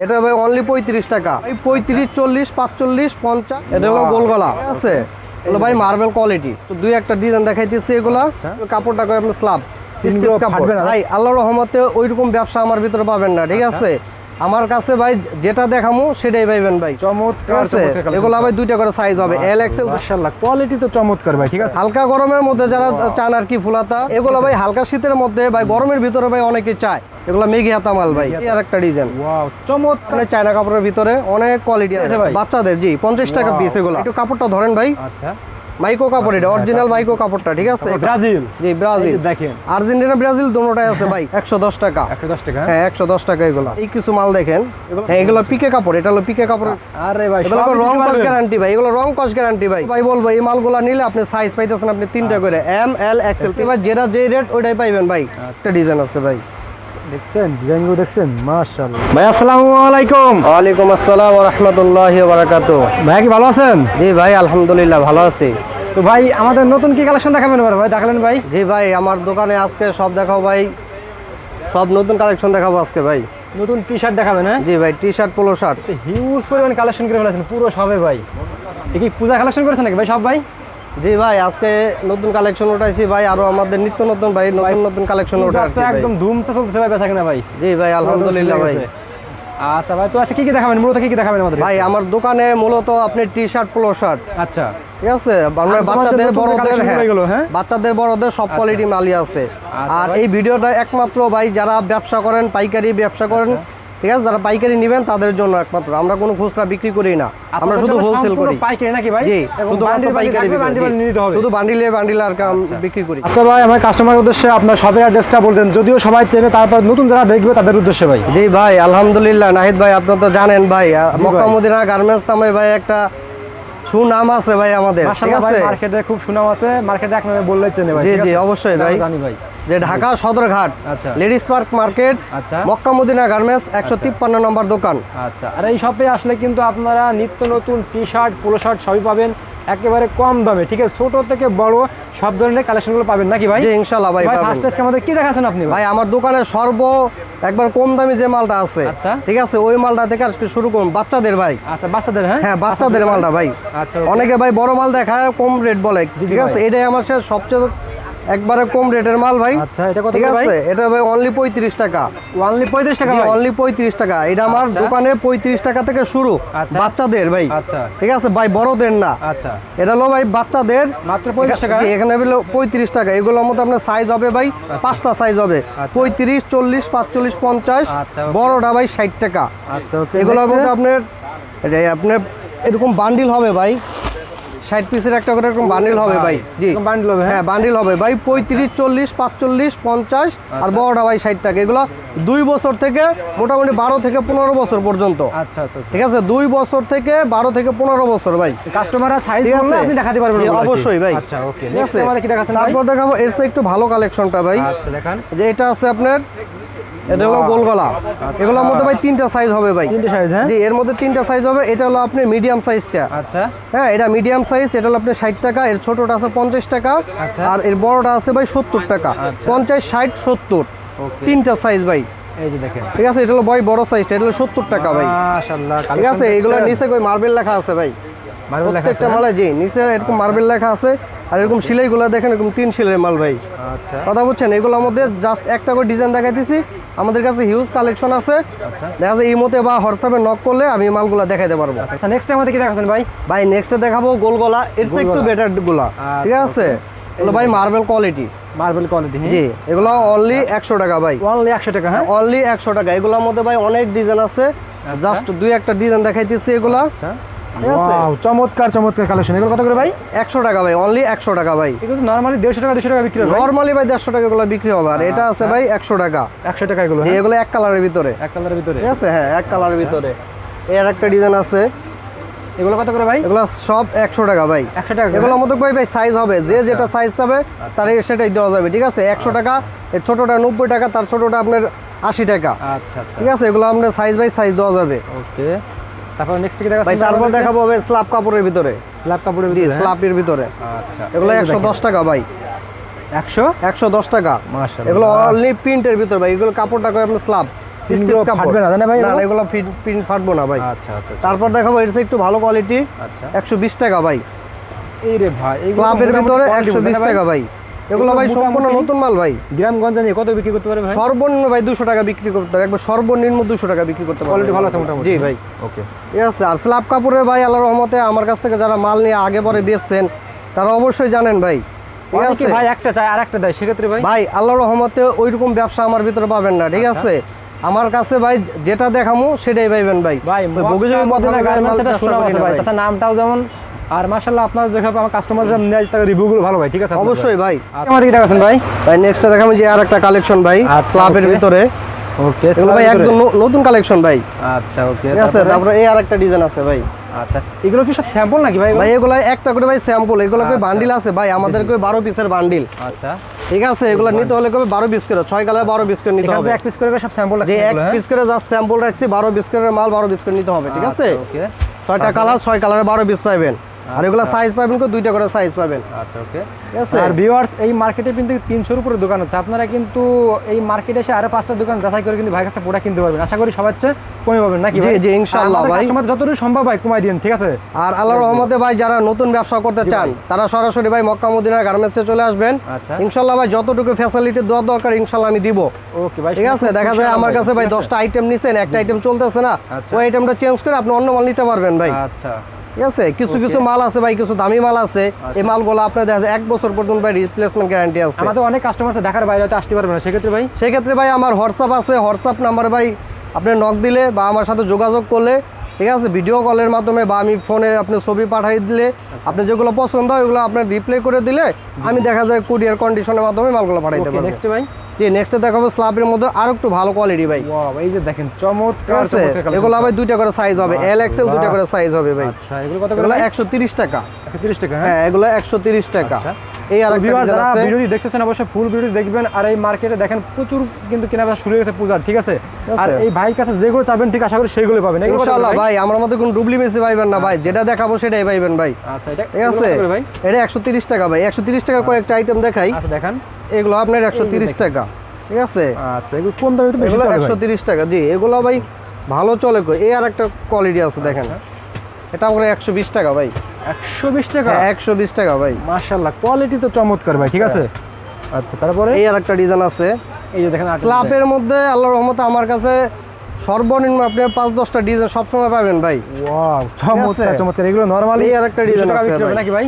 এটা ভাই অনলি পঁয়ত্রিশ টাকা। এই পঁয়ত্রিশ চল্লিশ পাঁচচল্লিশ পঞ্চাশ এটা হলো গোলগলা আছে? এগুলো ভাই মার্বেল কোয়ালিটি তো দুই একটা ডিজাইন দেখাইতেছি এগুলা। কাপড়টা করে আপনার স্লাব? ভাই আল্লাহ রহমতে ওইরকম ব্যবসা আমার ভিতরে পাবেন না ঠিক আছে? আমার কাছে ভাই যেটা দেখামো সেটাই পাইবেন ভাই। চমৎকার আছে? এগুলো ভাই দুইটা করে সাইজ হবে। এল এক্সেল মাশাআল্লাহ কোয়ালিটি তো চমৎকার ভাই ঠিক আছে? হালকা গরমের মধ্যে যারা চান আর কি ফুলাতা এগুলো ভাই হালকা শীতের মধ্যে ভাই গরমের ভিতরে ভাই অনেকে চায়। এগুলো মেঘি হাতা মাল ভাই। এই আর একটা ডিজাইন ওয়াও চমৎকার। মানে চায়না কাপড়ের ভিতরে অনেক কোয়ালিটি আছে ভাই? বাচ্চাদের জি পঞ্চাশ টাকা পিস এগুলো। একটু কাপড়টা ধরেন ভাই। আচ্ছা। মাইকো কাপড় এটা অরিজিনাল মাইকো কাপড়টা ঠিক আছে? ব্রাজিল। জি ব্রাজিল। দেখেন। আর্জেন্টিনা ব্রাজিল দুটোটাই আছে ভাই একশো দশ টাকা। একশো দশ টাকা হ্যাঁ? একশো দশ টাকা এগুলো। এই কিছু মাল দেখেন। হ্যাঁ এগুলো পিকে কাপড় এটা হলো পিকে কাপড়। আরে ভাই এগুলো রং কস গ্যারান্টি ভাই এগুলো রং কস গ্যারান্টি ভাই। ভাই বলব এই মালগুলো নিলে আপনি সাইজ পাইতেছেন আপনি তিনটা আচ্ছা। করে এম এল এক্সেল এবার যেটা যে রেট ওইটাই পাইবেন ভাই। একটা ডিজাইন আছে ভাই। দেখছেন? ডিজাইনগুলো দেখছেন? মাশাআল্লাহ। ভাই আসসালামু আলাইকুম। ওয়ালাইকুম আসসালাম ওয়া রাহমাতুল্লাহি ওয়া বারাকাতুহু। ভাই কি ভালো আছেন? জি ভাই আলহামদুলিল্লাহ ভালো আছি। তো ভাই আমাদের নতুন কি কালেকশন দেখাবেন এবার? ভাই দেখালেন ভাই। জি ভাই আমার দোকানে আজকে সব দেখাও ভাই। সব নতুন কালেকশন দেখাবো আজকে ভাই। নতুন টি শার্ট দেখাবেন হ্যাঁ? জি ভাই T shirt polo shirt huge পরিমাণ কালেকশন করে ফেলেছেন পুরো সবে ভাই। এ কি পূজা কালেকশন করেছেন নাকি ভাই সব ভাই? জি ভাই আজকে নতুন কালেকশন উঠাইছি ভাই আরও আমাদের নিত্য নতুন ভাই নতুন নতুন কালেকশন তো একদম ধুমসে চলতেছে ভাই বেচা কিনা ভাই। জি ভাই আলহামদুলিল্লাহ ভাই। আচ্ছা ভাই তো আজকে কি কি দেখাবেন? মূলত কি কি দেখাবেন আমাদের? ভাই আমার দোকানে মূলত আপনি টি শার্ট পোলো শার্ট আচ্ছা। ঠিক আছে? আমরা বাচ্চাদের বড়দের হ্যাঁ, হ্যাঁ? বাচ্চাদের বড়দের সব কোয়ালিটি মালই আছে। আচ্ছা আর এই ভিডিওটা একমাত্র ভাই যারা ব্যবসা করেন পাইকারি ব্যবসা করেন আচ্ছা। ঠিক আছে? যারা পাইকারি নেবেন তাদের জন্য একমাত্র। আমরা কোনো খুচরা বিক্রি করি না। আমরা শুধু হোলসেল করি। পাইকারি নাকি ভাই? জি এবং শুধুমাত্র বান্ডিল বান্ডিল পাইকারি বান্ডিল বান্ডিল নিতে হবে। শুধু বান্ডিলে বান্ডিল আর কাম বিক্রি করি। আচ্ছা ভাই আমার কাস্টমারের উদ্দেশ্যে আপনার শপের অ্যাড্রেসটা বলতেন। যদিও সবাই চেনে তারপর নতুন যারা দেখবে তাদের উদ্দেশ্যে ভাই। জি ভাই আলহামদুলিল্লাহ। নাহিদ ভাই আপনি তো জানেন ভাই। মক্কা মদিনা গার্মেন্টস নামে ভাই একটা সুনাম আছে ভাই আমাদের ঠিক আছে? মার্কেটে খুব সুনাম আছে। মার্কেটে এক নামে বললেই চেনে ভাই জি, জি, অবশ্যই ভাই। জানি ভাই। যে ঢাকা সদরঘাট আচ্ছা। লেডিস পার্ক মার্কেট আচ্ছা। মক্কা মদিনা গার্মেন্টস একশো তিপ্পান্ন নম্বর দোকান। আচ্ছা। আর এই শপে আসলে কিন্তু আপনারা নিত্য নতুন টি শার্ট পোলো শার্ট সবই পাবেন একেবারে কম দামে ঠিক আছে? ছোট থেকে বড় সব ধরনের কালেকশনগুলো পাবেন নাকি ভাই? জি ইনশাল্লাহ ভাই ফার্স্ট আজকে আমাদের কি দেখাচ্ছেন আপনি? ভাই আমার দোকানে সর্ব একবার কম দামি যে মালটা আছে আচ্ছা। ঠিক আছে? ওই মালটা থেকে আজকে শুরু করুন। বাচ্চাদের ভাই। আচ্ছা বাচ্চাদের হ্যাঁ? হ্যাঁ বাচ্চাদের মালটা ভাই। আচ্ছা অনেকে ভাই বড় মাল দেখায় কম রেট বলে ঠিক আছে? এটাই আমার সবচেয়ে একবারে কম রেটের মাল ভাই। আচ্ছা এটা কত ঠিক ভাই আছে? এটা ভাই অনলি পঁয়ত্রিশ টাকা। অনলি পঁয়ত্রিশ টাকা ভাই? অনলি পঁয়ত্রিশ টাকা। এটা আমার আচ্ছা। দোকানে পঁয়ত্রিশ টাকা থেকে শুরু আচ্ছা। বাচ্চাদের ভাই। আচ্ছা। ঠিক আছে? ভাই বড়দের না। আচ্ছা। এটা হলো ভাই বাচ্চাদের। মাত্র পঁয়ত্রিশ টাকা? এখানে হলো পঁয়ত্রিশ টাকা। এগুলোর মধ্যে আপনার সাইজ হবে ভাই পাঁচটা সাইজ হবে। আচ্ছা। পঁয়ত্রিশ চল্লিশ পাঁচচল্লিশ পঞ্চাশ। আচ্ছা, okay. বড়টা ভাই ষাট টাকা। আচ্ছা এগুলোর মধ্যে আপনার আপনার এরকম বান্ডিল হবে ভাই। ষাট পিসের একটা করে এরকম বান্ডিল হবে ভাই জি। বান্ডল হবে হ্যাঁ? হ্যাঁ বান্ডিল হবে। ভাই পঁয়ত্রিশ চল্লিশ পাঁচচল্লিশ পঞ্চাশ আচ্ছা। আর বড়টা ভাই ষাট টাকা। এগুলো দুই বছর থেকে মোটামুটি বারো থেকে পনেরো বছর পর্যন্ত। আচ্ছা আচ্ছা আচ্ছা। ঠিক আছে? দুই বছর থেকে বারো থেকে পনেরো বছর ভাই। কাস্টমাররা সাইজ? আপনি দেখাতে পারবেন। অবশ্যই ভাই। আচ্ছা ওকে নেক্সট আছে? আমাদের কি দেখাচ্ছেন তারপর দেখাবো এর একটু ভালো কালেকশনটা ভাই। আচ্ছা দেখান। যে এটা আছে আপনার এটা হলো গোলগলা। এগুলোর মধ্যে ভাই তিনটা সাইজ হবে ভাই। তিনটে সাইজ হ্যাঁ? জি এর মধ্যে তিনটা সাইজ হবে। এটা হলো আপনি মিডিয়াম সাইজটা আচ্ছা। হ্যাঁ এটা মিডিয়াম সাইজ এটা হলো আপনার ষাট টাকা এর ছোটটা আছে পঞ্চাশ টাকা আচ্ছা। আর এর বড়টা আছে ভাই সত্তর টাকা। আচ্ছা। পঞ্চাশ ষাট সত্তর। ওকে। তিনটা সাইজ ভাই। এই যে দেখেন। ঠিক আছে এটা হলো ভাই বড় সাইজটা এটা হলো সত্তর টাকা ভাই। ঠিক আছে এগুলো নিচে কই মার্বেল লেখা আছে ভাই। মার্বেল লেখা আছে প্রত্যেকটা মালে জি নিচে এরকম মার্বেল লেখা আছে। আর এরকম সিলাইগুলো দেখেন এরকম তিন সিলাই মাল ভাই। আচ্ছা। কথা বলছেন এগুলোর মধ্যে জাস্ট একটা করে ডিজাইন দেখাইতেছি। আমাদের কাছে হিউজ কালেকশন আছে। আচ্ছা। দেখা যায় ইমোতে বা হোয়াটসঅ্যাপে নক করলে আমি মালগুলো দেখাইতে পারব। আচ্ছা নেক্সট আমাদের কি দেখাচ্ছেন ভাই? ভাই নেক্সটে দেখাবো গোলগলা এর চেয়ে একটু বেটারগুলা। ঠিক আচ্ছা, আছে এগুলো ভাই মার্বেল কোয়ালিটি মার্বেল কোয়ালিটি জি এগুলো অনলি একশো টাকা ভাই। অনলি একশো টাকা হ্যাঁ? অনলি একশো টাকা। এগুলোর মধ্যে ভাই অনেক ডিজাইন আছে। জাস্ট দুই একটা ডিজাইন দেখাইতেছি এগুলা। আচ্ছা? Wow, চমৎকার চমৎকার কালেকশন এগুলো কত করে ভাই? একশো টাকা ভাই অনলি একশো টাকা ভাই। এগুলো নরমালি দেড়শো টাকা দুশো টাকা বিক্রি হয় নর্মালি ভাই দেড়শো টাকা এগুলো বিক্রি হবে আর এটা আছে ভাই একশো টাকা। একশো টাকা এগুলো হ্যাঁ? এগুলো এক কালারের ভিতরে। এক কালারের ভিতরে। ঠিক আছে? হ্যাঁ এক কালারের ভিতরে। এর একটা ডিজাইন আছে। এগুলো কত করে ভাই? এগুলো সব একশো টাকা ভাই। একশো টাকা করে? এগুলোর মধ্যে ভাই ভাই? সাইজ হবে। যে যেটা সাইজ হবে তার সেটাই দেওয়া যাবে ঠিক আছে? একশো টাকা এর ছোটোটা নব্বই টাকা তার ছোটোটা আপনার আশি টাকা। আচ্ছা আচ্ছা। ঠিক আছে? এগুলো আপনার সাইজ বাই সাইজ দেওয়া যাবে। ওকে তারপর নেক্সট কি দেখাচ্ছেন ভাই তারপর দেখাবো হবে স্ল্যাব কাপড়ের ভিতরে। স্ল্যাব কাপড়ের ভিতরে? স্ল্যাবের ভিতরে। আচ্ছা এগুলো একশো দশ টাকা ভাই। একশো? একশো দশ টাকা। মাশাআল্লাহ। এগুলো অনলি প্রিন্টের ভিতরে ভাই। এগুলো কাপড়টা করে আপনার স্ল্যাব। ফাটবে না, ভাই না এগুলো? প্রিন্ট ফাটবো না ভাই। আচ্ছা আচ্ছা আচ্ছা, তারপর দেখাবো এটা একটু ভালো কোয়ালিটি আচ্ছা। একশো বিশ টাকা ভাই। এই রে ভাই স্লাবের ভিতরে quality একশো বলতে বিশ না ভাই? টাকা ভাই। এগুলো ভাই সম্পূর্ণ নতুন মাল ভাই। গ্রামগঞ্জ নিয়ে কত বিক্রি করতে পারে ভাই? সর্বনিম্ন ভাই দুশো টাকা বিক্রি করতে হবে একবার সর্বনিম্ন দুশো টাকা বিক্রি করতে পারবে কোয়ালিটি ভালো আছে মোটামুটি। জি ভাই। ওকে ঠিক আছে আর স্ল্যাব কাপড়ের ভাই আল্লাহর রহমতে আমার কাছ থেকে যারা মাল নিয়ে আগে পরে বেচছেন তারা অবশ্যই জানেন ভাই। ঠিক আছে? ভাই একটা চাই আর একটা দেয় সেক্ষেত্রে ভাই? ভাই আল্লাহর রহমতে ওইরকম ব্যবসা আমার ভিতরে পাবেন না। ঠিক আচ্ছা। আছে? আমার কাছে ভাই যেটা দেখামু সেটাই পাইবেন ভাই। ভাই। নামটাও যেমন আর মাশাআল্লাহ আপনার যেসব আমার কাস্টমার যেমন নেয় তার রিভিউগুলো ভালো ভাই ঠিক আছে? অবশ্যই ভাই। আচ্ছা, আমার কি দেখাচ্ছেন ভাই। ভাই নেক্সটটা দেখাবো যে আর একটা কালেকশন ভাই আচ্ছা, স্ল্যাবের ভিতরে। ওকে ভাই একদম নতুন কালেকশন ভাই। আচ্ছা ওকে ঠিক আছে তারপরে? এই আর একটা ডিজাইন আছে ভাই। আচ্ছা এগুলো কি সব স্যাম্পল নাকি ভাই ভাই এগুলো? একটা করে ভাই স্যাম্পল এগুলো আচ্ছা। বান্ডিল আছে? ভাই আমাদের কই বারো পিসের বান্ডিল আচ্ছা। ঠিক আছে এগুলো নিতে হলে কবে? বারো পিস করে ছয় কালার বারো পিস করে নিতে হবে। এক পিস করে সব স্যাম্পল যে এক পিস করে জাস্ট স্যাম্পল রাখছি বারো পিস করে মাল বারো পিস করে নিতে হবে ঠিক আছে? ওকে। ছয়টা কালার ছয় কালারে বারো পিস পাবেন আর এগুলো সাইজ পাবেন কো? দুইটা করে সাইজ পাবেন। আচ্ছা ওকে আর ভিউয়ার্স এই মার্কেটে কিন্তু তিনশোর উপরে দোকান আছে। আপনারা কিন্তু এই মার্কেটে এসে আরও পাঁচটা দোকান যাচাই করে কিন্তু ভাই কাছে প্রোডাক্ট কিনতে পারবেন। আশা করি সবার চেয়ে কমে পাবেন নাকি জি, জি, ইনশাআল্লাহ ভাই। যতটুকু সম্ভব ভাই কমাই দিন ঠিক আছে? আর আল্লাহর রহমতে ভাই যারা নতুন ব্যবসা করতে চান তারা সরাসরি ভাই মক্কা মদিনা গার্মেন্টসে চলে আসবেন। আচ্ছা। ইনশাল্লাহ ভাই যতটুকু ফ্যাসিলিটি দেওয়া দরকার ইনশাল্লাহ আমি দিব। ওকে ভাই ঠিক আছে? দেখা যায় আমার কাছে ভাই? দশটা আইটেম নিছেন একটা আইটেম চলতেছে না। আচ্ছা। ওই আইটেমটা চেঞ্জ করে আপনি অন্য মাল নিতে পারবেন ভাই। আচ্ছা। ঠিক আছে? কিছু কিছু মাল আছে ভাই কিছু দামি মাল আছে। এই মালগুলো আপনার দেখা যায় এক বছর পর্যন্ত ভাই রিপ্লেসমেন্ট গ্যারান্টি আছে। আমাদের অনেক কাস্টমার আছে ঢাকার বাইরে হয়তো আসতে পারবে না। সেক্ষেত্রে ভাই? সেক্ষেত্রে ভাই আমার হোয়াটসঅ্যাপ আছে হোয়াটসঅ্যাপ নাম্বার ভাই আপনি নক দিলে বা আমার সাথে যোগাযোগ করলে ঠিক আছে? ভিডিও কলের মাধ্যমে বা আমি ফোনে আপনি ছবি পাঠিয়ে দিলে আপনি যেগুলো পছন্দ হয় ওগুলো আপনি রিপ্লে করে দিলে আমি দেখা যায় কুরিয়ার কন্ডিশনের মাধ্যমে মালগুলো পাঠাইতে পারব। নেক্সট ভাই। জি নেক্সট দেখাবো স্ল্যাবের মধ্যে আরও একটু ভালো কোয়ালিটি ভাই। ওয়াও এই যে দেখেন চমৎকার চমৎকার এগুলো ভাই দুইটা করে সাইজ হবে। এল এক্সেল দুইটা করে সাইজ হবে ভাই। আচ্ছা এগুলো কত করে এগুলো ভাই? একশো তিরিশ টাকা। 130 টাকা হ্যাঁ? হ্যাঁ এগুলো একশো তিরিশ টাকা। আচ্ছা। এই আর যারা ভিডিওটি দেখতেছেন অবশ্যই ফুল ভিডিও দেখবেন। আর এই মার্কেটে দেখেন প্রচুর কিন্তু কেনাবেচা শুরু হয়ে গেছে পূজার ঠিক আছে? আর এই ভাইয়ের কাছে যেগুলো চাবেন ঠিক আশা করি সেগুলো পাবেন। ইনশাআল্লাহ ভাই? ভাই আমার মধ্যে কোনো ডুবলি মেসি পাইবেন না ভাই যেটা দেখাবো সেটাই পাইবেন ভাই। আচ্ছা এটা ঠিক আছে? ভাই? এটা একশো তিরিশ টাকা ভাই একশো তিরিশ টাকার কয়েকটা আইটেম দেখাই। আচ্ছা দেখান। এগুলো আপনার একশো তিরিশ দেখেন। টাকা ঠিক আছে? আচ্ছা এগুলো কোন দামে বেশি এগুলো চলে একশো ভাই? তিরিশ টাকা জি এগুলো ভাই ভালো চলে এই আর একটা কোয়ালিটি আছে দেখেন। আচ্ছা। এটা আমরা একশো বিশ টাকা ভাই। 120 টাকা? হ্যাঁ একশো বিশ টাকা ভাই। মাশাআল্লাহ কোয়ালিটি তো চমৎকার ভাই ঠিক আছে? আচ্ছা তারপরে? এই আরেকটা ডিজাইন আছে। এই যে দেখেন আরেকটা মধ্যে আল্লাহর রহমতে আমার কাছে সর্বনিম্ন আপনি পাঁচ দশটা ডিজাইন সবসময় পাবেন ভাই। ওয়াও চমৎকার চমৎকার। এগুলো নরমালি এই আরেকটা ডিজাইন আছে নাকি ভাই?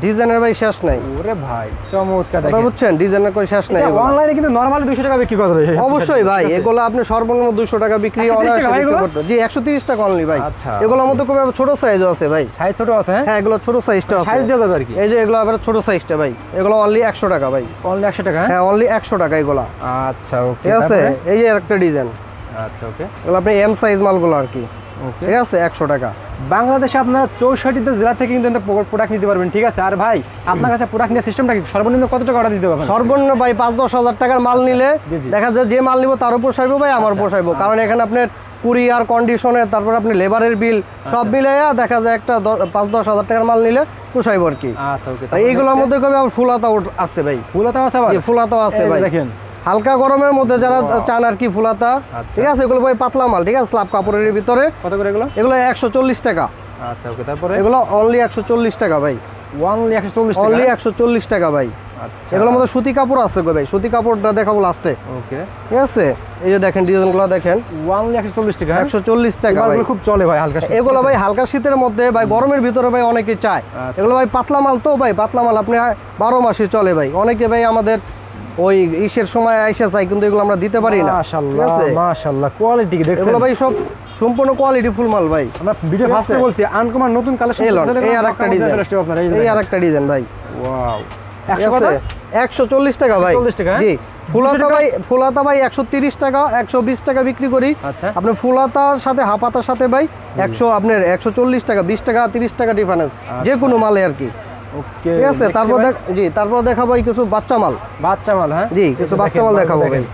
ডিজাইনের ভাই শেষ নাই। ওরে ভাই চমৎকার দেখেন। বুঝছেন? ডিজাইনের কোনো শেষ নাই অনলাইনে কিন্তু নরমালি 200 টাকা বিক্রি করতে অবশ্যই ভাই এগুলো আপনি সর্বনিম্ন দুশো টাকা বিক্রি অনায়াসে বিক্রি করতে জি একশো তিরিশ টাকা অনলি ভাই। আচ্ছা। এগুলোর মধ্যে খুব ছোট সাইজও আছে ভাই। সাইজ ছোট আছে হ্যাঁ? হ্যাঁ এগুলো ছোট সাইজটা আছে। সাইজ দেওয়া আর কি। এই যে এগুলো আবার ছোট সাইজটা ভাই। এগুলো অনলি একশো টাকা ভাই। অনলি 100 টাকা হ্যাঁ? হ্যাঁ অনলি একশো টাকা এগুলো। আচ্ছা ওকে ঠিক আছে? এই যে একটা ডিজাইন আচ্ছা ওকে। এগুলো আপনি এম সাইজ মালগুলো আর কি। ঠিক আছে একশো টাকা। বাংলাদেশে আপনারা চৌষট্টিতে জেলা থেকে কিন্তু প্রোডাক্ট নিতে পারবেন ঠিক আছে? আর ভাই আপনার কাছে প্রোডাক্ট নিয়ে সিস্টেমটা কি? সর্বনিম্ন কত টাকা অর্ডার দিতে পারবেন সর্বনিম্ন ভাই পাঁচ দশ হাজার টাকার মাল নিলে। দেখা যায় যে মাল নিব তারও পোষাইবো ভাই আমার পোষাইবো কারণ এখানে আপনার কুরিয়ার কন্ডিশনে তারপর আপনি লেবারের বিল সব মিলাইয়া দেখা যায় একটা পাঁচ দশ হাজার টাকার মাল নিলে পোষাইবো আর কি। আচ্ছা ওকে এইগুলোর মধ্যে কবে আবার ফুলাতা আছে ভাই। ফুলাতে আছে ফুলাতাও আছে ভাই। দেখেন হালকা গরমের মধ্যে যারা চান আর কি ফুলাতা আচ্ছা। ঠিক আছে? এগুলো ভাই পাতলা মাল ঠিক আছে? স্লাব কাপড়ের ভিতরে। কত করে এগুলো? এগুলো একশো চল্লিশ টাকা। আচ্ছা ওকে তারপরে? এগুলো অনলি একশো চল্লিশ টাকা ভাই। অনলি একশো চল্লিশ অনলি একশো চল্লিশ টাকা ভাই। আচ্ছা। এগুলোর মধ্যে সুতি কাপড় আছে গো ভাই। সুতি কাপড়টা দেখাবো লাস্টে ওকে। ঠিক আছে? এই যে দেখেন ডিজাইনগুলো দেখেন। একশো চল্লিশ টাকা? একশো চল্লিশ টাকা খুব চলে ভাই হালকা এগুলো ভাই হালকা শীতের মধ্যে ভাই গরমের ভিতরে ভাই অনেকে চায়। আচ্ছা। এগুলো ভাই পাতলা মাল তো ভাই পাতলা মাল আপনি বারো মাসে চলে ভাই। অনেকে ভাই আমাদের ওই ইসের সময় আইসা চাই কিন্তু এগুলো আমরা দিতে পারি না। মাশাআল্লাহ মাশাআল্লাহ কোয়ালিটি কি দেখছেন? এগুলো ভাই সব সম্পূর্ণ কোয়ালিটি ফুল মাল ভাই। আমরা ভিডিও ফার্স্টে বলছি নতুন কালেকশন এই লন, এই আর একটা ডিজাইন আপনারা এই এই আর ডিজাইন ভাই। ওয়াও ঠিক 100 কত? আছে? একশো চল্লিশ টাকা ভাই। 140 টাকা, হ্যাঁ? জি ফুলাতা ভাই ফুলাতা ভাই একশো তিরিশ টাকা একশো বিশ টাকা বিক্রি করি। আচ্ছা। আপনার ফুলাতার সাথে হাফাতার সাথে ভাই একশো আপনার একশো চল্লিশ টাকা বিশ টাকা তিরিশ টাকা ডিফারেন্স যে কোনো মালে আর কি। ওকে ঠিক আছে তারপর জি তারপর দেখাবো কিছু বাচ্চা মাল। বাচ্চা মাল হ্যাঁ? জি কিছু বাচ্চা মাল দেখাবো ভাই।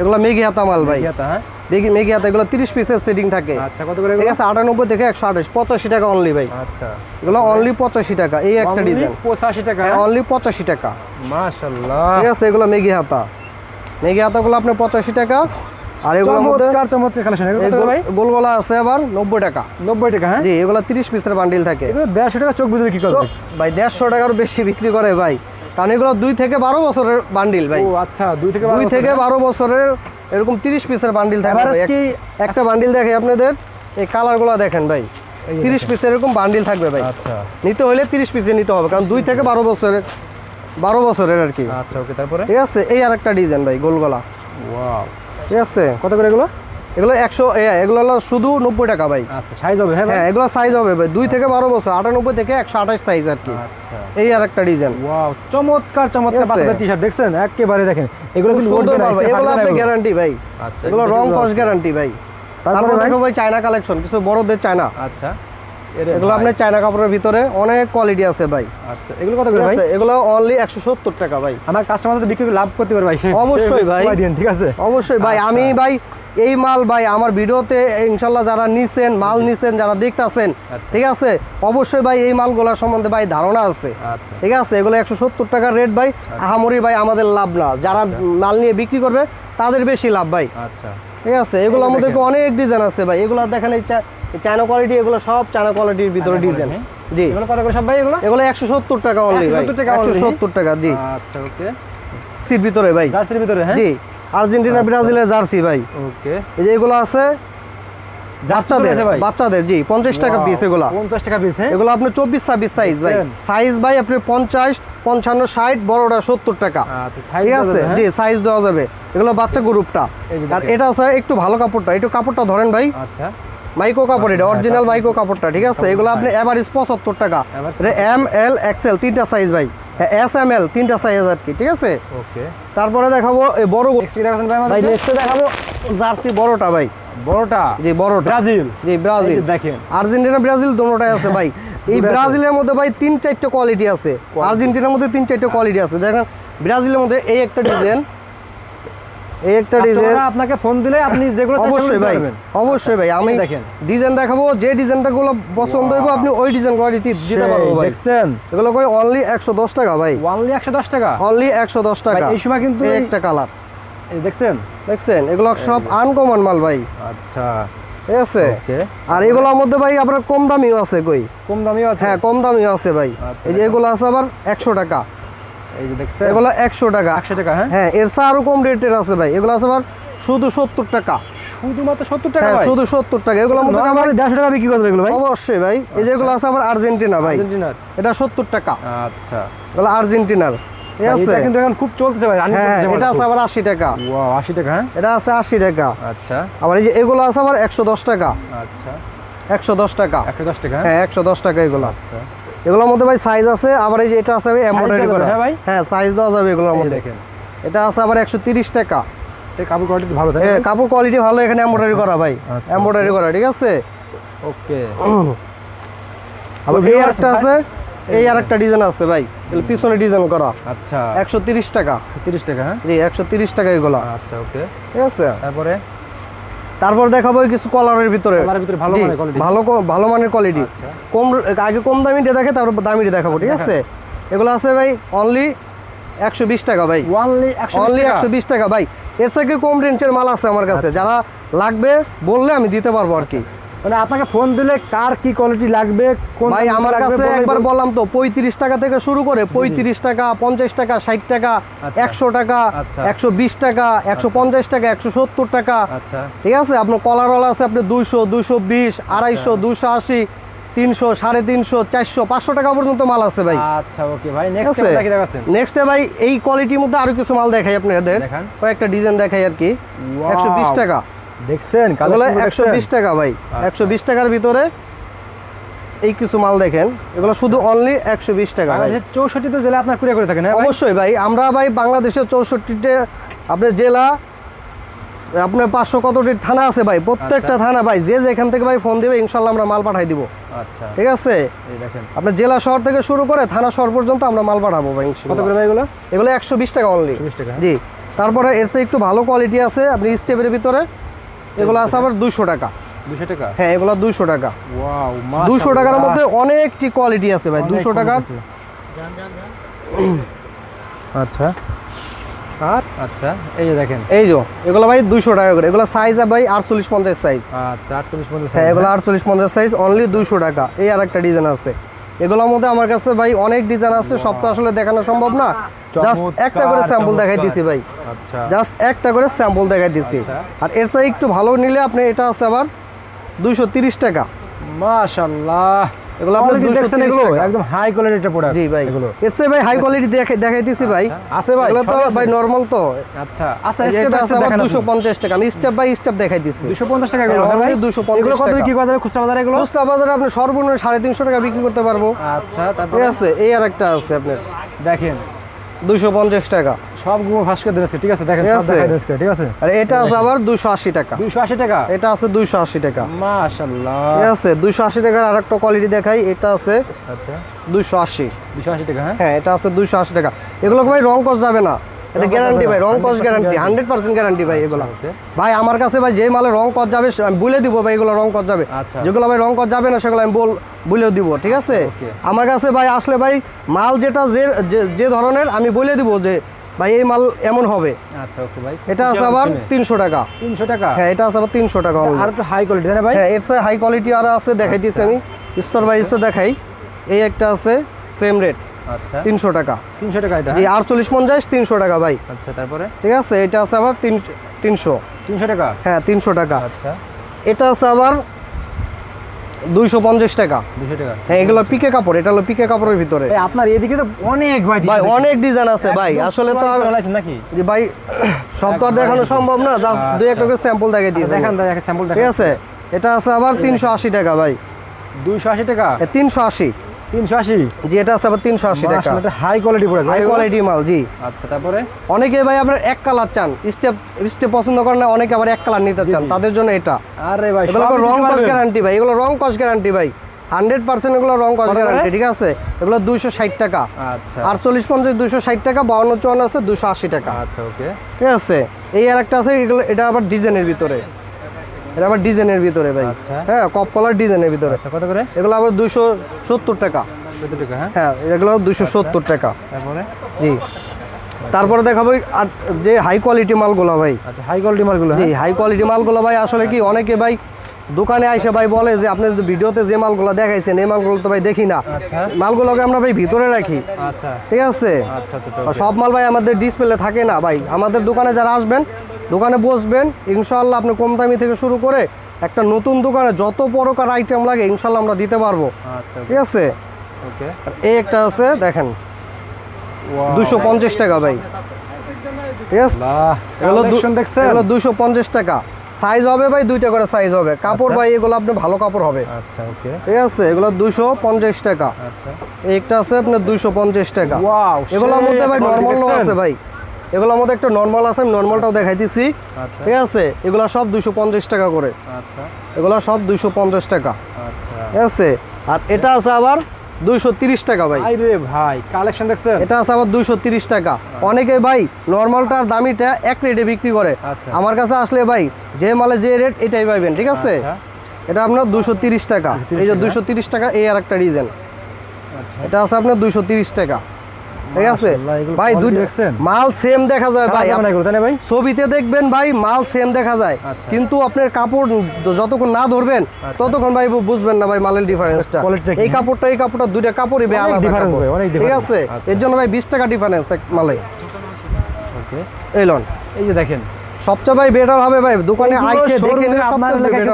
এগুলো মেঘি হাতা মাল ভাই। হ্যাঁ? মেঘি মেঘি হাতা এগুলো তিরিশ পিসের সেটিং থাকে। আচ্ছা কত করে ঠিক আছে আটানব্বই থেকে একশো আঠাশ পঁচাশি টাকা অনলি ভাই। আচ্ছা। এগুলো অনলি পঁচাশি টাকা এই একটা ডিজাইন 85 টাকা অনলি পঁচাশি টাকা। মাশাআল্লাহ ঠিক আছে এগুলো মেঘি হাতা। মেঘি হাতাগুলো আপনার পঁচাশি টাকা আর এগুলোর মধ্যে চমৎকার চমৎকার কালেকশন এগুলো এই কত করে ভাই? গোলগলা আছে আবার নব্বই টাকা। নব্বই টাকা হ্যাঁ? জি এগুলো পিসের বান্ডিল থাকে। এগুলো টাকা চোখ বুঝে কি করবে? ভাই দেড়শো টাকার বেশি বিক্রি করে ভাই। কারণ এগুলো দুই থেকে বারো বছরের বান্ডিল ভাই। ও আচ্ছা দুই থেকে দুই থেকে হ্যাঁ? বারো বছরের এরকম তিরিশ পিসের বান্ডিল থাকে একটা বান্ডিল দেখে আপনাদের এই কালারগুলো দেখেন ভাই। তিরিশ পিসের এরকম বান্ডিল থাকবে ভাই। আচ্ছা। নিতে হলে তিরিশ পিসে নিতে হবে কারণ দুই থেকে বারো বছরের বারো বছরের আর কি। আচ্ছা ওকে তারপরে? ঠিক আছে এই আর একটা ডিজাইন ভাই গোলগলা। ওয়াও ঠিক আছে? কত করে এগুলো? এগুলো একশো এগুলো হলো শুধু নব্বই টাকা ভাই। আচ্ছা সাইজ হবে হ্যাঁ হ্যাঁ এগুলো সাইজ হবে ভাই। দুই থেকে বারো বছর আটানব্বই থেকে একশো আঠাশ সাইজ আর কি। আচ্ছা। এই আর একটা ডিজাইন ওয়াও চমৎকার চমৎকার বাচ্চাদের টি শার্ট দেখছেন? একেবারে দেখেন। এগুলো কিন্তু সুন্দর এগুলো আপনি গ্যারান্টি ভাই। আচ্ছা এগুলো রং কস গ্যারান্টি ভাই। তারপরে? দেখো ভাই চায়না কালেকশন কিছু বড়দের চায়না আচ্ছা। এগুলো আপনার চায়না কাপড়ের ভিতরে অনেক কোয়ালিটি আছে ভাই। আচ্ছা এগুলো কত করে ভাই? এগুলো অনলি একশো সত্তর টাকা ভাই। আমার কাস্টমার তো বিক্রি লাভ করতে পারে ভাই। অবশ্যই ভাই। দিন ঠিক আছে? অবশ্যই ভাই আচ্ছা। আমি ভাই এই মাল ভাই আমার ভিডিওতে ইনশাল্লাহ যারা নিছেন মাল নিছেন যারা দেখতাছেন আচ্ছা। ঠিক আছে? অবশ্যই ভাই এই মালগুলোর সম্বন্ধে ভাই ধারণা আছে। আচ্ছা। ঠিক আছে? এগুলো একশো সত্তর টাকার রেট ভাই আহামরি ভাই আমাদের লাভ না। যারা মাল নিয়ে বিক্রি করবে তাদের বেশি লাভ ভাই। আচ্ছা। ঠিক আছে এগুলোর মধ্যে অনেক ডিজাইন আছে ভাই এগুলো দেখেন এই চায়না কোয়ালিটি এগুলো সব চায়না কোয়ালিটির ভিতরে ডিজাইন জি। এগুলো কত করে সব ভাই এগুলো? এগুলো একশো সত্তর টাকা অনলি ভাই 170 টাকা একশো only? সত্তর টাকা জি। আচ্ছা ওকে। সির ভিতরে ভাই। জার্সির ভিতরে হ্যাঁ? জি আর্জেন্টিনা ব্রাজিলের জার্সি ভাই। ওকে। এই যে এগুলো আছে বাচ্চাদের বাচ্চাদের জি পঞ্চাশ টাকা পিস এগুলা। টাকা পিস হ্যাঁ? এগুলো আপনি চব্বিশ ছাব্বিশ সাইজ ভাই। সাইজ ভাই আপনি পঞ্চাশ পঞ্চান্ন ষাট বড়টা সত্তর টাকা। আচ্ছা ঠিক আছে? জি সাইজ দেওয়া যাবে। এগুলো বাচ্চা গ্রুপটা আর এটা আছে একটু ভালো কাপড়টা। একটু কাপড়টা ধরেন ভাই। আচ্ছা। মাইক্রো কাপড় এটা অরিজিনাল। মাইক্রো কাপড়টা ঠিক আছে? এগুলো আপনি এভারেজ পঁচাত্তর টাকা। এটা এম এল এক্সেল তিনটা সাইজ ভাই। এস এম এল তিনটা সাইজ আর কি ঠিক আছে? ওকে তারপরে দেখাবো বড় ভাই নেক্সটে দেখাবো জার্সি বড়টা ভাই। বড়টা? জি বড়টা। ব্রাজিল। জি ব্রাজিল। দেখেন। আর্জেন্টিনা ব্রাজিল দুটোটাই আছে ভাই। এই ব্রাজিলের মধ্যে ভাই তিন চারটে কোয়ালিটি আছে। আর্জেন্টিনার মধ্যে তিন চারটে কোয়ালিটি আছে। দেখেন ব্রাজিলের মধ্যে এই একটা ডিজাইন এই একটা ডিজাইন আপনাকে ফোন দিলে আপনি যেগুলো অবশ্যই ভাই অবশ্যই ভাই। আমি ডিজাইন দেখাবো যে ডিজাইনটা গুলো পছন্দ হইব আপনি ওই ডিজাইন কোয়ালিটি দিতে পারব ভাই। দেখছেন? এগুলো কই? অনলি টাকা ভাই। ওয়ানলি একশো দশ টাকা? অনলি একশো দশ টাকা। এই সময় কিন্তু একটা কালার দেখছেন? দেখছেন? এগুলো সব আনকমন মাল ভাই। আচ্ছা। ঠিক আছে? আর এগুলোর মধ্যে ভাই আপনার কম দামিও আছে কই? কম দামিও আছে? হ্যাঁ কম দামিও আছে ভাই। আচ্ছা, এই যে এগুলো আছে আবার একশো টাকা। এই যে দেখছেন? এগুলো একশো টাকা। একশো টাকা হ্যাঁ? হ্যাঁ এর কম রেটের আছে ভাই। এগুলো আছে আবার শুধু সত্তর টাকা। শুধুমাত্র সত্তর টাকা হ্যাঁ শুধু সত্তর টাকা। এগুলো দেড়শো টাকা বিক্রি করবে এগুলো ভাই? অবশ্যই ভাই। এই যেগুলো আছে আবার আর্জেন্টিনা ভাই। এটা সত্তর টাকা। আচ্ছা। এগুলো আর্জেন্টিনার এটা কিন্তু এখন খুব চলছে ভাই হ্যাঁ এটা আছে আবার আশি টাকা। ওয়াও আশি টাকা হ্যাঁ? এটা আছে আশি টাকা। আচ্ছা। আবার এই যে এগুলো আছে আবার একশো দশ টাকা। আচ্ছা। একশো দশ টাকা। একশো দশ টাকা হ্যাঁ? হ্যাঁ একশো দশ টাকা এগুলো। আচ্ছা। এগুলোর মধ্যে ভাই সাইজ আছে আবার এই যে এটা আছে এমব্রয়ডারি করা। হ্যাঁ ভাই? হ্যাঁ সাইজ দেওয়া যাবে এগুলোর মধ্যে। দেখেন। এটা আছে আবার একশো তিরিশ টাকা। কাপড় কোয়ালিটি ভালো তাই কাপড় কোয়ালিটি ভালো এখানে এমব্রয়ডারি করা ভাই। আচ্ছা, এমব্রয়ডারি করা ঠিক আছে? ওকে আবার এই আরেকটা আছে এই আরেকটা ডিজাইন আছে ভাই। পিছনে ডিজাইন করা। আচ্ছা। একশো তিরিশ টাকা। তিরিশ টাকা হ্যাঁ? জি একশো তিরিশ টাকা এগুলো। আচ্ছা ওকে। ঠিক আছে? তারপরে? তারপর দেখাবো কিছু কলারের ভিতরে। ভালো মানের ভালো ভালো মানের কোয়ালিটি আচ্ছা। কম আগে কম দামিটা দেখে তারপর দামিটা দেখাবো ঠিক আছে? এগুলো আছে ভাই অনলি একশো বিশ টাকা ভাই। অনলি একশো বিশ টাকা? ভাই। এর থেকে কম রেঞ্জের মাল আছে আমার কাছে। আচ্ছা। যারা লাগবে বললে আমি দিতে পারব আর কি। মানে আপনাকে ফোন দিলে কার কি কোয়ালিটি লাগবে কোন ভাই আমার কাছে একবার বললাম তো পঁয়ত্রিশ টাকা থেকে শুরু করে পঁয়ত্রিশ টাকা পঞ্চাশ টাকা ষাট টাকা আচ্ছা। একশো টাকা আচ্ছা। একশো বিশ টাকা একশো পঞ্চাশ টাকা একশো সত্তর টাকা। আচ্ছা। ঠিক আছে? আপনার কলারওয়ালা আছে আপনি দুইশো দুইশো বিশ আড়াইশো দুশো আশি তিনশো সাড়ে তিনশো চারশো পাঁচশো টাকা পর্যন্ত মাল আছে ভাই। আচ্ছা ওকে ভাই নেক্সটে ভাই এই কোয়ালিটির মধ্যে আরও কিছু মাল দেখাই আপনাদের। কয়েকটা ডিজাইন দেখাই আর কি। একশো বিশ টাকা। দেখছেন? এগুলো একশো বিশ টাকা ভাই। আচ্ছা। একশো বিশ টাকার ভিতরে এই কিছু মাল দেখেন। এগুলো শুধু অনলি একশো বিশ টাকা চৌষট্টিতে জেলা আপনার কুরিয়া করে থাকেন হ্যাঁ অবশ্যই ভাই। আমরা ভাই বাংলাদেশের চৌষট্টিতে আপনার জেলা আপনার পাঁচশো কতটি থানা আছে ভাই? প্রত্যেকটা আচ্ছা। থানা ভাই। যে যেখান থেকে ভাই ফোন দিবে ইনশাল্লাহ আমরা মাল পাঠাই দিব। আচ্ছা। ঠিক আছে? আপনার জেলা শহর থেকে শুরু করে থানা শহর পর্যন্ত আমরা মাল পাঠাবো ভাই কত করে এগুলো? এগুলো একশো বিশ টাকা অনলি 120 টাকা? জি। তারপরে এর চেয়ে একটু ভালো কোয়ালিটি আছে আপনি স্টেপের ভিতরে। এগুলো আছে আবার দুশো টাকা। দুশো টাকা? হ্যাঁ এগুলো দুশো টাকা। দুশো টাকার মধ্যে অনেকটি কোয়ালিটি আছে ভাই দুশো টাকার। আচ্ছা। আর? আচ্ছা এই যে দেখেন। এই যে এগুলো ভাই দুশো টাকা করে। এগুলো সাইজ ভাই আটচল্লিশ পঞ্চাশ সাইজ আচ্ছা আটচল্লিশ পঞ্চাশ হ্যাঁ এগুলো আটচল্লিশ পঞ্চাশ সাইজ অনলি দুশো টাকা। এই আর একটা ডিজাইন আছে। এগুলোর মধ্যে আমার কাছে ভাই অনেক ডিজাইন আছে সব তো আসলে দেখানো সম্ভব না। জাস্ট একটা করে স্যাম্পল দেখাই দিছি ভাই। আচ্ছা। জাস্ট একটা করে স্যাম্পল দেখাই দিছি আচ্ছা। আর এর চাই একটু ভালো নিলে আপনি এটা আছে আবার দুইশো তিরিশ টাকা। মাশাআল্লাহ এগুলো আপনি 230 দেখছেন এগুলো। একদম হাই কোয়ালিটির প্রোডাক্ট জি ভাই। এগুলো। চেয়ে ভাই হাই কোয়ালিটি দেখাই দিছি ভাই। আছে ভাই এগুলো তো ভাই নর্মাল তো। আচ্ছা আচ্ছা দুশো পঞ্চাশ টাকা। আমি স্টেপ বাই স্টেপ দেখাই দিছি দুশো পঞ্চাশ টাকা এগুলো ভাই? only 250 এগুলো কত। বিক্রি করা যাবে খুচরা বাজারে এগুলো? খুচরা বাজারে আপনি সর্বনিম্ন সাড়ে তিনশো টাকা বিক্রি করতে পারব। আচ্ছা তারপরে? আছে এই আর একটা আছে আপনার। দেখেন। দুশো পঞ্চাশ টাকা। সবগুলো করে দিয়েছে ঠিক আছে? দেখেন ঠিক সব আছে। দেখাই দিয়েছে ঠিক আছে? আর এটা আছে আবার দুশো আশি টাকা। দুইশো আশি টাকা? এটা আছে দুইশো আশি টাকা। মাশাআল্লাহ। ঠিক আছে দুইশো আশি টাকার আর একটা কোয়ালিটি দেখাই এটা আছে আচ্ছা। দুইশো আশি। দুইশো আশি টাকা হ্যাঁ? হ্যাঁ এটা আছে দুইশো আশি টাকা। এগুলো ভাই রং কস যাবে না। এটা গ্যারান্টি ভাই রং কস গ্যারান্টি হান্ড্রেড পার্সেন্ট গ্যারান্টি ভাই এগুলো। ভাই আমার কাছে ভাই যে মালে রং কস যাবে আমি বলে দিব ভাই এগুলো রং কস যাবে। আচ্ছা। যেগুলো ভাই রং কস যাবে না সেগুলো আমি বল বলেও দিব ঠিক আছে? আমার কাছে ভাই আসলে ভাই মাল যেটা যে- যে ধরনের আমি বলে দিব যে ভাই এই মাল এমন হবে। আচ্ছা ওকে ভাই। এটা আছে আবার তিনশো টাকা। তিনশো টাকা? হ্যাঁ এটা আছে আবার তিনশো টাকা আর একটু হাই কোয়ালিটি না ভাই? হ্যাঁ এর হাই কোয়ালিটি আর আছে দেখাই দিচ্ছি আমি। স্তর বাই স্তর দেখাই। এই একটা আছে সেম রেট আচ্ছা। তিনশো টাকা। তিনশো টাকা এটা জি তিনশো টাকা ভাই। আচ্ছা তারপরে? ঠিক আছে এটা আছে আবার তিন তিনশো। তিনশো টাকা? হ্যাঁ তিনশো টাকা। আচ্ছা। এটা আছে আবার দুইশো পঞ্চাশ টাকা। দুশো টাকা। হ্যাঁ এগুলো পিকে কাপড় এটা হলো পিকে কাপড়ের ভিতরে। আপনার এদিকে তো অনেক ভাই অনেক ডিজাইন আছে ভাই। আসলে তো নাকি? যে ভাই সব তো আর দেখানো সম্ভব না জাস্ট দুই একটা করে স্যাম্পল দেখাই দিয়েছে দেখান দেখান স্যাম্পল ঠিক আছে? এটা আছে আবার তিনশো আশি টাকা ভাই। দুইশো আশি টাকা? তিনশো আশি। তিনশো আশি? জি এটা আছে আবার তিনশো আশি টাকা। High quality product high quality মাল জি। আচ্ছা তারপরে? অনেকে ভাই আপনার এক কালার চান স্টেপ স্টেপ পছন্দ করেন না অনেকে আবার এক কালার নিতে চান তাদের জন্য এটা। আরে ভাই এগুলো রং কস গ্যারান্টি ভাই এগুলো রং কস গ্যারান্টি ভাই। হান্ড্রেড পার্সেন্ট এগুলো রং কস গ্যারান্টি ঠিক আছে? এগুলো দুইশো ষাট টাকা। আচ্ছা। আটচল্লিশ পঞ্চাশ দুশো ষাট টাকা বাউন্ন চুয়ান্ন আছে দুশো আশি টাকা। আচ্ছা ওকে। ঠিক আছে? এই আর একটা আছে এগুলো এটা আবার ডিজাইনের ভিতরে। এটা আবার ডিজাইনের ভিতরে ভাই। আচ্ছা। হ্যাঁ কপ কলার ডিজাইনের ভিতরে। আচ্ছা কত করে? এগুলো আবার দুশো সত্তর টাকা। হ্যাঁ? হ্যাঁ এগুলো দুশো সত্তর টাকা। তারপরে? জি। তারপরে দেখাবো আর যে হাই কোয়ালিটি মালগুলো ভাই। আচ্ছা হাই কোয়ালিটি মালগুলো জি হ্যাঁ? হাই কোয়ালিটি মালগুলো ভাই আসলে কি অনেকে ভাই দোকানে আইসে ভাই বলে যে আপনি ভিডিওতে যে মালগুলো দেখাইছেন এই মালগুলো তো ভাই দেখি না। আচ্ছা। মালগুলোকে আমরা ভাই ভিতরে রাখি। আচ্ছা। ঠিক আছে? আচ্ছা আচ্ছা সব মাল ভাই আমাদের ডিসপ্লে থাকে না ভাই। আমাদের দোকানে যারা আসবেন দোকানে বসবেন ইনশাল্লাহ আপনি কম দামি থেকে শুরু করে একটা নতুন দোকানে যত প্রকার আইটেম লাগে ইনশাল্লাহ আমরা দিতে পারব। আচ্ছা ঠিক আছে? এই একটা আছে দেখেন। দুশো পঞ্চাশ টাকা ভাই। ঠিক আছে? এগুলো দুশো পঞ্চাশ টাকা। সাইজ হবে ভাই দুইটা করে সাইজ হবে। কাপড় আচ্ছা। ভাই এগুলো আপনি ভালো কাপড় হবে। আচ্ছা ওকে। ঠিক আছে? এগুলো দুশো পঞ্চাশ টাকা। আচ্ছা। এই একটা আছে আপনার দুশো পঞ্চাশ টাকা। এগুলোর মধ্যে ভাই নর্মালও আছে ভাই। এগুলোর মধ্যে একটা নর্মাল আছে আমি নর্মালটাও দেখাই দিছি আচ্ছা। ঠিক আছে? এগুলো সব দুশো পঞ্চাশ টাকা করে। আচ্ছা। এগুলো সব দুশো পঞ্চাশ টাকা। আচ্ছা। ঠিক আছে? আর এটা আছে আবার দুইশো তিরিশ টাকা ভাই। আই রে ভাই কালেকশন দেখছেন? এটা আছে আবার দুইশো তিরিশ টাকা। অনেকে ভাই নর্মালটার দামিটা এক রেটে বিক্রি করে। আচ্ছা। আমার কাছে আসলে ভাই যে মালে যে রেট এটাই পাইবেন ঠিক আছে? আচ্ছা। এটা আপনার দুশো তিরিশ টাকা। এই যে। দুশো তিরিশ টাকা। এই আর একটা ডিজাইন। আচ্ছা। এটা আছে আপনার দুশো তিরিশ টাকা। ঠিক আছে? ভাই? মাল সেম দেখা যায় ভাই। ভাই? ছবিতে দেখবেন ভাই মাল সেম দেখা যায়। আচ্ছা। কিন্তু আপনার কাপড় যতক্ষণ না ধরবেন ততক্ষণ ভাই বুঝবেন না ভাই মালের ডিফারেন্সটা? এই কাপড়টা এই কাপড়টা দুইটা কাপড়ই ভাই আলাদা ঠিক আছে? আচ্ছা। এর জন্য ভাই বিশ টাকা ডিফারেন্স মালে। ওকে এই লন। এই যে দেখেন সবচেয়ে ভাই বেটার হবে ভাই দোকানে আইসে দেখে নিলে আপনার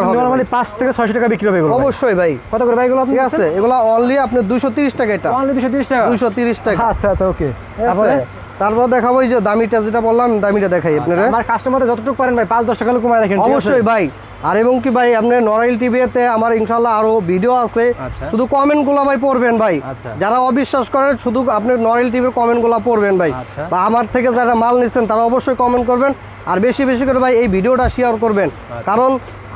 হবে নরমালি 5 থেকে 600 টাকা বিক্রি হবে এগুলো অবশ্যই ভাই। কত করে ভাই এগুলো আপনি ঠিক আছে এগুলো অনলি আপনার দুশো তিরিশ টাকা এটা। অনলি 230 টাকা? দুশো তিরিশ টাকা। আচ্ছা আচ্ছা ওকে তারপরে? তারপর দেখাবো এই যে দামিটা যেটা বললাম দামিটা দেখাই আপনারা আমার কাস্টমারদের যতটুকু পারেন ভাই 5 10 টাকা কমায় রাখেন অবশ্যই ভাই। আর এবং কি ভাই আপনার নরাইল টিভিতে আমার ইনশাল্লাহ আরও ভিডিও আছে। আচ্ছা। শুধু কমেন্টগুলা ভাই পড়বেন ভাই। আচ্ছা। যারা অবিশ্বাস করেন শুধু আপনার নরাইল টিভির কমেন্টগুলা পড়বেন ভাই। আচ্ছা। বা আমার থেকে যারা মাল নিচ্ছেন তারা অবশ্যই কমেন্ট করবেন। আর বেশি বেশি করে ভাই এই ভিডিওটা শেয়ার করবেন। আচ্ছা। কারণ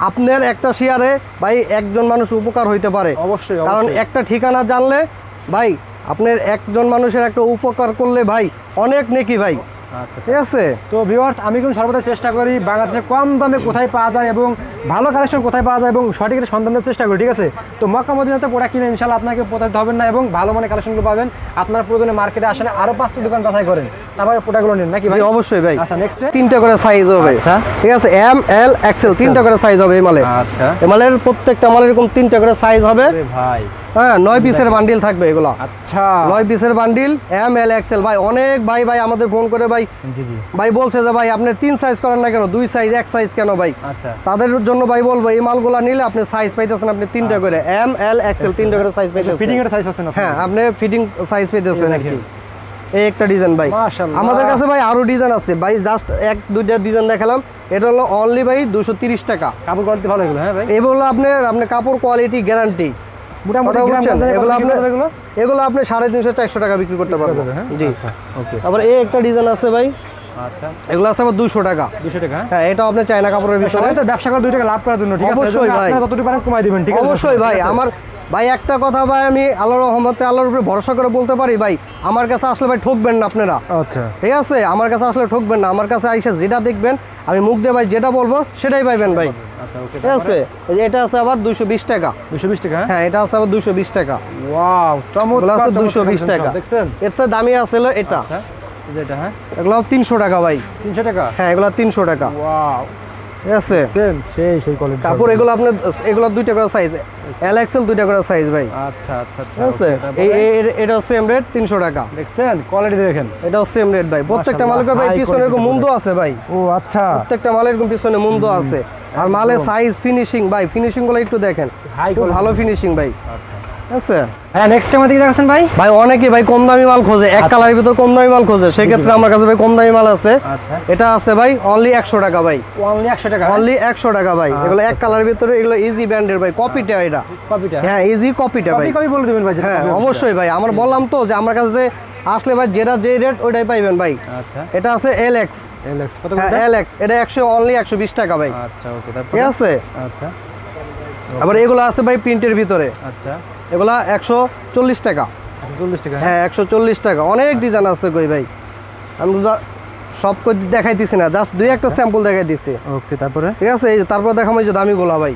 আপনার একটা শেয়ারে ভাই একজন মানুষ উপকার হইতে পারে। অবশ্যই কারণ একটা ঠিকানা জানলে ভাই আপনার একজন মানুষের একটা উপকার করলে ভাই অনেক নেকি ভাই। আচ্ছা। ঠিক আছে? তো ভিউয়ার্স আমি কিন্তু সর্বদা চেষ্টা করি বাংলাদেশে কম দামে কোথায় পাওয়া যায় এবং ভালো কালেকশন কোথায় পাওয়া যায় এবং সঠিক সন্ধান দেওয়ার চেষ্টা করি ঠিক আছে? তো মক্কা মদিনাতে প্রোডাক্ট কিনে ইনশাল্লাহ আপনাকে প্রতারিত হবেন না এবং ভালো মানের কালেকশনগুলো পাবেন। আপনার প্রয়োজনে মার্কেটে আসেন আরও পাঁচটা দোকান যাচাই করেন। তারপরে প্রোডাক্টগুলো নিন নাকি ভাই? অবশ্যই ভাই। আচ্ছা নেক্সটে তিনটা করে সাইজ হবে। আচ্ছা। ঠিক আছে? এম এল এক্সেল তিনটা করে সাইজ হবে এই মালে। আচ্ছা। এই মালের প্রত্যেকটা মালের এরকম তিনটা করে সাইজ হবে। ভাই। হ্যাঁ নয় পিসের বান্ডিল থাকবে এগুলো। আচ্ছা। নয় পিসের বান্ডিল এম এল এক্সেল ভাই অনেক ভাই ভাই আমাদের ফোন করে ভাই ভাই বলছে যে ভাই আপনি তিন সাইজ করেন না কেন? দুই সাইজ এক সাইজ কেন ভাই? আচ্ছা। তাদের জন্য ভাই বলব এই মালগুলা নিলে আপনি সাইজ পাইতেছেন আপনি তিনটা করে। এম এল এক্সেল তিনটা করে সাইজ ফিটিং এর সাইজ আছে না হ্যাঁ আপনি ফিটিং সাইজ পেতেছেন এই আর কি। এই একটা ডিজাইন ভাই। আমাদের কাছে ভাই আরও ডিজাইন আছে। ভাই জাস্ট এক দুইটা ডিজাইন দেখালাম। এটা হলো অনলি ভাই দুশো তিরিশ টাকা। কাপড় কোয়ালিটি ভালো এগুলো হ্যাঁ ভাই? এগুলো আপনি আপনি কাপড় কোয়ালিটি গ্যারান্টি মোটামুটি এগুলো আপনি সাড়ে তিনশো চারশো টাকা বিক্রি করতে পারবেন। হ্যাঁ? জি। আচ্ছা ওকে। তারপর এই একটা ডিজাইন আছে ভাই। আচ্ছা। এগুলো আছে আবার দুশো টাকা। দুশো টাকা হ্যাঁ? হ্যাঁ এটা আপনি চায়না কাপড়ের ভিতরে। তো ব্যবসা করে দুই টাকা লাভ করার জন্য ঠিক আছে? অবশ্যই ভাই। যতটুকু পারেন কমাই দিবেন ঠিক আছে? অবশ্যই ভাই। আমার ভাই একটা কথা ভাই আমি আল্লাহর রহমতে আল্লাহর উপরে ভরসা করে বলতে পারি ভাই আমার কাছে আসলে ভাই ঠকবেন না আপনারা। আচ্ছা। ঠিক আছে? আমার কাছে আসলে ঠকবেন না। আমার কাছে আইসা যেটা দেখবেন আমি মুখ দিয়ে ভাই যেটা বলব সেটাই পাইবেন ভাই। ঠিক আছে? এটা আছে আবার দুশো বিশ টাকা। দুশো বিশ টাকা হ্যাঁ? হ্যাঁ এটা আছে আবার দুশো বিশ টাকা। ওয়াও চমৎকার দুশো বিশ টাকা। দেখছেন? এর সাথে দামি আছে এটা। আচ্ছা এই যে এটা হ্যাঁ? এগুলো তিনশো টাকা ভাই। তিনশো টাকা? হ্যাঁ এগুলো তিনশো টাকা। ওয়াও। ঠিক আছে? সেম সেই সেই কোয়ালিটি কাপড় এগুলো আপনার এগুলো দুইটা করে সাইজ এল এক্সেল দুইটা করে সাইজ ভাই। আচ্ছা আচ্ছা আচ্ছা ঠিক আছে? এই এই- এই- এটা সেম রেট তিনশো টাকা। দেখছেন কোয়ালিটি দেখেন। এটাও সেম রেট ভাই। প্রত্যেকটা মালের ভাই পিছনে এরকম আছে ভাই। ও আচ্ছা। প্রত্যেকটা মালের এরকম পিছনে মুন্ডু আছে। আর মালের সাইজ ফিনিশিং ভাই ফিনিশিংগুলো একটু দেখেন। খুব ভালো ফিনিশিং ভাই। আচ্ছা। হ্যাঁ নেক্সট টাইম দিকে দেখাচ্ছেন ভাই? ভাই অনেকে ভাই কম দামি মাল খোঁজে। এক কালারের ভিতর কম দামি মাল খোঁজে। সেক্ষেত্রে আমার কাছে ভাই কম দামি মাল আছে। আচ্ছা। এটা আছে ভাই অনলি একশো টাকা ভাই। অনলি একশো টাকা? অনলি একশো টাকা ভাই। এগুলো এক কালারের ভিতরে এগুলো ইজি ব্র্যান্ডের ভাই। কপিটা এটা। কপিটা হ্যাঁ ইজি কপিটা ভাই। কপি কপি বলে দিবেন ভাই হ্যাঁ অবশ্যই ভাই। আমার বললাম তো যে আমার কাছে আসলে ভাই যেটা যে রেট ওইটাই পাইবেন ভাই। আচ্ছা। এটা আছে এল এক্স এলএক্স কত হ্যাঁ এল এক্স এটা একশো অনলি একশো বিশ টাকা ভাই। আচ্ছা ওকে তারপর? ঠিক আছে? আচ্ছা। আবার এগুলো আছে ভাই প্রিন্টের ভিতরে। আচ্ছা। এগুলা একশো চল্লিশ টাকা। চল্লিশ টাকা হ্যাঁ? হ্যাঁ একশো চল্লিশ টাকা। অনেক ডিজাইন আছে কই ভাই। আমি সব কই দেখাইতেছি না জাস্ট দুই একটা স্যাম্পল দেখাই দিছি ওকে তারপরে? ঠিক আছে? এই তারপর দেখাম এই যে দামি গোলা ভাই।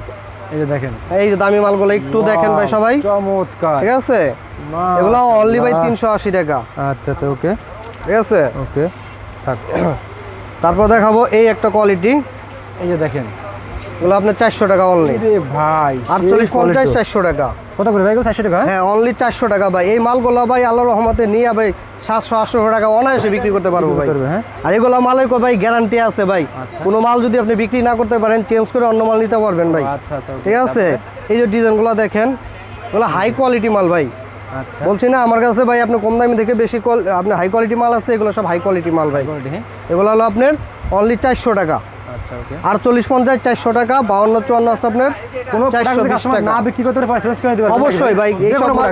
এই যে দেখেন। এই যে দামি মালগুলো একটু দেখেন ভাই সবাই। চমৎকার। ঠিক আছে? এগুলো অনলি ভাই তিনশো আশি টাকা। আচ্ছা আচ্ছা ওকে। ঠিক আছে? ওকে থাক। তারপর দেখাবো এই একটা কোয়ালিটি এই যে দেখেন। এগুলো আপনার চারশো টাকা অনলি ভাই আটচল্লিশ সেই পঞ্চাশ quality। চারশো টাকা। কত করে ভাই? চারশো টাকা হ্যাঁ? অনলি চারশো টাকা ভাই। এই মালগুলো ভাই আল্লাহ রহমতে নিয়ে ভাই সাতশো আটশো টাকা অনায়াসে বিক্রি করতে পারব ভাই। হ্যাঁ? আর এগুলো মালে কো ভাই গ্যারান্টি আছে ভাই। আচ্ছা। কোনো মাল যদি আপনি বিক্রি না করতে পারেন চেঞ্জ করে অন্য মাল নিতে পারবেন ভাই। আচ্ছা আচ্ছা ঠিক আছে? এই যে ডিজাইনগুলো দেখেন এগুলো হাই কোয়ালিটি মাল ভাই। বলছি না আমার কাছে ভাই আপনি কম দামি থেকে বেশি কোয়াল- আপনি হাই কোয়ালিটি মাল আছে এগুলো সব হাই কোয়ালিটি মাল ভাই। হ্যাঁ? এগুলো হলো আপনার অনলি চারশো টাকা। আচ্ছা ওকে আর চল্লিশ পঞ্চাশ চারশো টাকা বাউন্ন চুয়ান্ন আছে আপনার। অবশ্যই ভাই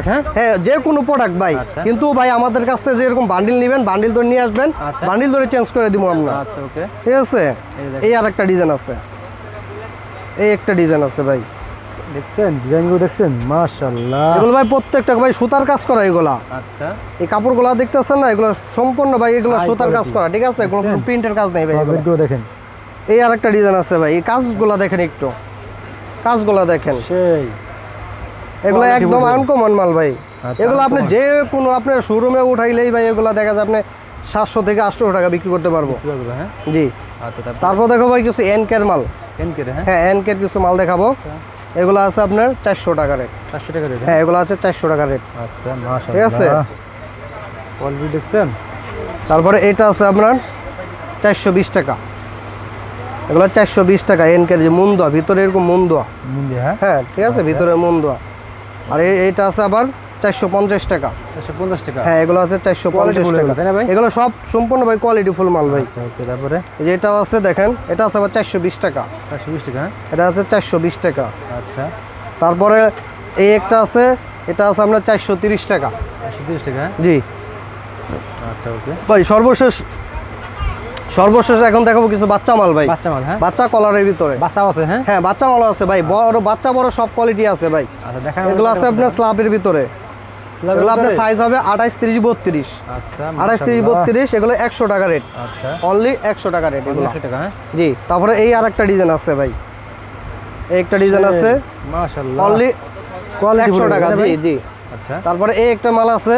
হ্যাঁ? হ্যাঁ যে কোনো প্রোডাক্ট ভাই। আচ্ছা। কিন্তু ভাই আমাদের কাছ থেকে যেরকম বান্ডিল নেবেন বান্ডিল ধরে নিয়ে আসবেন আচ্ছা। বান্ডিল ধরে চেঞ্জ করে দিব আমরা। আচ্ছা ঠিক আছে? এই আর একটা ডিজাইন আছে। এই একটা ডিজাইন আছে ভাই। দেখছেন? ডিজাইনগুলো দেখছেন? মাশাআল্লাহ। এগুলো ভাই প্রত্যেকটা ভাই সুতার কাজ করা এগুলা। আচ্ছা। এই কাপড়গুলো দেখতেছেন না? এগুলো সম্পূর্ণ ভাই এগুলো সুতার কাজ করা। ঠিক আছে? কোনো? প্রিন্টের কাজ নেই ভাই এগুলো। দেখেন। এই আর একটা ডিজাইন আছে ভাই। এই কাজগুলো দেখেন একটু। কাজগুলো দেখেন। সেই। এগুলো একদম আনকমন মাল ভাই। আচ্ছা, এগুলো আপনি যে কোনো আপনার শোরুমে উঠাইলেই ভাই এগুলো দেখা যায় আপনি সাতশো থেকে আটশো টাকা বিক্রি করতে পারব। হ্যাঁ? জি। আচ্ছা তারপর? দেখো ভাই কিছু এনকের মাল। এন কে হ্যাঁ? হ্যাঁ এনকের কিছু মাল দেখাবো। এগুলো আছে আপনার চারশো টাকা রেট চারশো টাকা রেট হ্যাঁ? এগুলো আছে চারশো টাকা রেট আচ্ছা ঠিক আছে? দেখছেন? তারপরে এটা আছে আপনার চারশো বিশ টাকা। এগুলো চারশো বিশ টাকা এন কেজি মুন মুন্দা ভিতরে এরকম মুন মুন্দি হ্যাঁ? হ্যাঁ ঠিক আছে? ভিতরে মুন দোয়া আর এই- এইটা আছে আবার চারশো পঞ্চাশ টাকা। চারশো পঞ্চাশ টাকা? হ্যাঁ এগুলো আছে চারশো পঞ্চাশ টাকা। এগুলো, সব সম্পূর্ণ ভাই কোয়ালিটি ফুল মাল ভাই। আচ্ছা তারপরে? যে এটাও আছে দেখেন। এটা আছে আবার চারশো বিশ টাকা। চারশো বিশ টাকা হ্যাঁ? এটা আছে চারশো বিশ টাকা। আচ্ছা। তারপরে এই একটা আছে এটা আছে আপনার চারশো তিরিশ টাকা। চারশো তিরিশ টাকা হ্যাঁ? জি। আচ্ছা ওকে ভাই সর্বশেষ সর্বশেষ এখন দেখাবো কিছু বাচ্চা মাল ভাই। বাচ্চা মাল হ্যাঁ? বাচ্চা কলারের ভিতরে। বাচ্চা আছে হ্যাঁ? হ্যাঁ বাচ্চা মাল আছে ভাই। বড় বাচ্চা বড় সব কোয়ালিটি আছে ভাই। আচ্ছা দেখান এগুলো আছে আপনার স্লাবের ভিতরে। এগুলো আপনার সাইজ হবে আঠাইশ তিরিশ বত্রিশ। আচ্ছা আঠাইশ তিরিশ। বত্রিশ এগুলো একশো টাকা রেট আচ্ছা। অনলি একশো টাকা রেট এগুলো। হ্যাঁ? জি তারপরে এই আর একটা ডিজাইন আছে ভাই। এই একটা ডিজাইন আছে। অনলি কোয়ালিটি একশো টাকা জি জি। আচ্ছা। তারপরে এই একটা মাল আছে।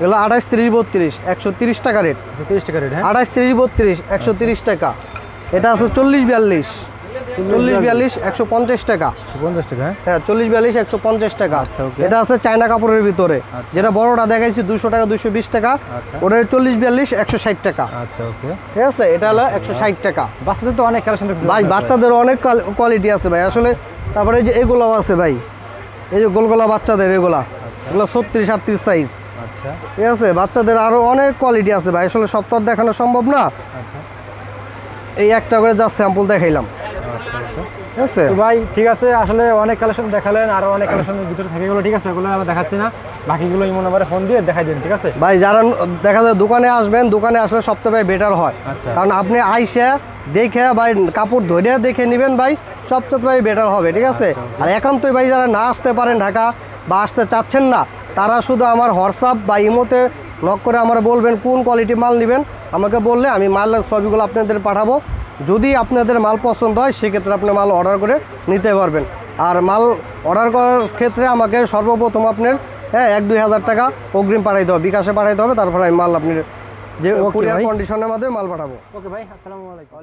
এগুলো আঠাইশ তিরিশ বত্রিশ একশো তিরিশ টাকা রেট। 30 টাকা রেট হ্যাঁ? আঠাইশ তিরিশ বত্রিশ একশো তিরিশ টাকা। এটা আছে চল্লিশ বিয়াল্লিশ। চল্লিশ বিয়াল্লিশ একশো পঞ্চাশ টাকা। 50 টাকা হ্যাঁ? হ্যাঁ চল্লিশ বিয়াল্লিশ একশো পঞ্চাশ টাকা। আচ্ছা. এটা আছে চায়না কাপড়ের ভিতরে। আচ্ছা। যেটা বড়টা দেখাইছি দুশো টাকা দুশো বিশ টাকা। আচ্ছা। ওটা চল্লিশ বিয়াল্লিশ একশো ষাট টাকা। আচ্ছা ওকে। ঠিক আছে? এটা হলো একশো ষাট টাকা। বাচ্চাদের তো অনেক কালেকশন ভাই বাচ্চাদের অনেক কোয়ালিটি আছে ভাই। আসলে তারপরে এই যে এগুলোও আছে ভাই। এই যে গোলগোলা বাচ্চাদের এগুলা। এগুলো ছত্রিশ আটত্রিশ সাইজ আচ্ছা ঠিক আছে বাচ্চাদের আরও অনেক কোয়ালিটি আছে ভাই। আসলে সব তো দেখানো সম্ভব না। আচ্ছা। এই একটা করে যা স্যাম্পল দেখাইলাম। আচ্ছা okay। ঠিক আছে? তো ভাই ঠিক আছে আসলে অনেক কালেকশন দেখালেন আরও অনেক কালেকশনের ভিতরে থেকে গেলো ঠিক আছে? ওগুলো আমরা দেখাচ্ছি না। বাকিগুলো ইমো নাম্বারে ফোন দিয়ে দেখাই দিন ঠিক আছে? ভাই যারা দেখা যায় দোকানে আসবেন দোকানে আসলে সবচেয়ে বেটার হয়। আচ্ছা। কারণ আপনি আইসা দেখে ভাই কাপড় ধরে দেখে নেবেন ভাই সবচেয়ে বেটার হবে ঠিক আছে? আচ্ছা, আর একান্তই ভাই যারা না আসতে পারেন ঢাকা বা আসতে চাচ্ছেন না তারা শুধু আমার হোয়াটসঅ্যাপ বা ইমোতে লক করে আমার বলবেন কোন কোয়ালিটি মাল নেবেন আমাকে বললে আমি মালের ছবিগুলো আপনাদের পাঠাবো। যদি আপনাদের মাল পছন্দ হয় সেক্ষেত্রে আপনি মাল অর্ডার করে নিতে পারবেন। আর মাল অর্ডার করার ক্ষেত্রে আমাকে সর্বপ্রথম আপনার হ্যাঁ এক দুই হাজার টাকা অগ্রিম পাঠাইতে হবে বিকাশে পাঠাইতে হবে তারপরে আমি মাল আপনি যে। কন্ডিশনের মাধ্যমে মাল পাঠাবো। ওকে ভাই আসসালামু আলাইকুম।